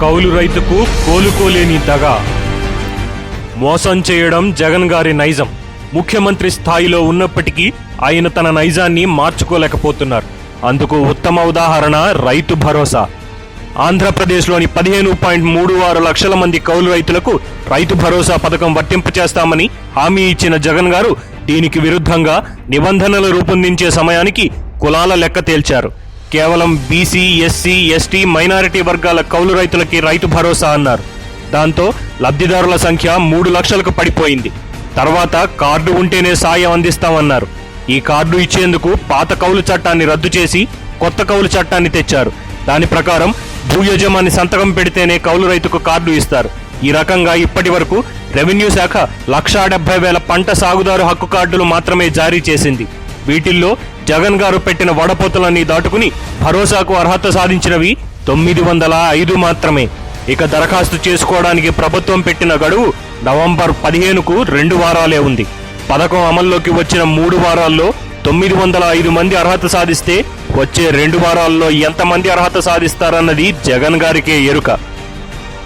కౌలు రైతుకు కోలుకోలేని దగ. మోసం చేయడం జగన్ గారి నైజం. ముఖ్యమంత్రి స్థాయిలో ఉన్నప్పటికీ ఆయన తన నైజాన్ని మార్చుకోలేకపోతున్నారు. అందుకు ఉత్తమ ఉదాహరణ రైతు భరోసా. ఆంధ్రప్రదేశ్లోని పదిహేను పాయింట్ మూడు ఆరు లక్షల మంది కౌలు రైతులకు రైతు భరోసా పథకం వర్తింపచేస్తామని హామీ ఇచ్చిన జగన్ గారు దీనికి విరుద్ధంగా నిబంధనలు రూపొందించే సమయానికి కులాల లెక్క తేల్చారు. కేవలం బీసీ ఎస్సీ ఎస్టీ మైనారిటీ వర్గాల కౌలు రైతులకి రైతు భరోసా అన్నారు. దాంతో లబ్ధిదారుల సంఖ్య మూడు లక్షలకు పడిపోయింది. తర్వాత కార్డు ఉంటేనే సాయం అందిస్తామన్నారు. ఈ కార్డు ఇచ్చేందుకు పాత కౌలు చట్టాన్ని రద్దు చేసి కొత్త కౌలు చట్టాన్ని తెచ్చారు. దాని ప్రకారం భూ యజమాని సంతకం పెడితేనే కౌలు రైతుకు కార్డు ఇస్తారు. ఈ రకంగా ఇప్పటి వరకు రెవెన్యూ శాఖ లక్షా డెబ్బై వేల పంట సాగుదారు హక్కు కార్డులు మాత్రమే జారీ చేసింది. వీటిల్లో జగన్ గారు పెట్టిన వడపోతలన్నీ దాటుకుని భరోసాకు అర్హత సాధించినవి తొమ్మిది వందల ఐదు మాత్రమే. ఇక దరఖాస్తు చేసుకోవడానికి ప్రభుత్వం పెట్టిన గడువు నవంబర్ పదిహేనుకు రెండు వారాలే ఉంది. పథకం అమల్లోకి వచ్చిన మూడు వారాల్లో తొమ్మిది వందల ఐదు మంది అర్హత సాధిస్తే వచ్చే రెండు వారాల్లో ఎంతమంది అర్హత సాధిస్తారన్నది జగన్ గారికే ఎరుక.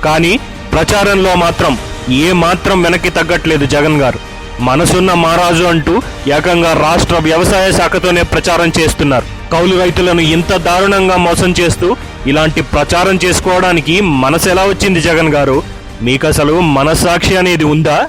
కానీ ప్రచారంలో మాత్రం ఏ మాత్రం వెనక్కి తగ్గట్లేదు జగన్ గారు. మనసున్న మహారాజు అంటూ ఏకంగా రాష్ట్ర వ్యవసాయ శాఖతోనే ప్రచారం చేస్తున్నారు. కౌలు రైతులను ఇంత దారుణంగా మోసం చేస్తూ ఇలాంటి ప్రచారం చేసుకోవడానికి మనసు ఎలా వచ్చింది జగన్ గారు? మీకు అసలు మనస్సాక్షి అనేది ఉందా?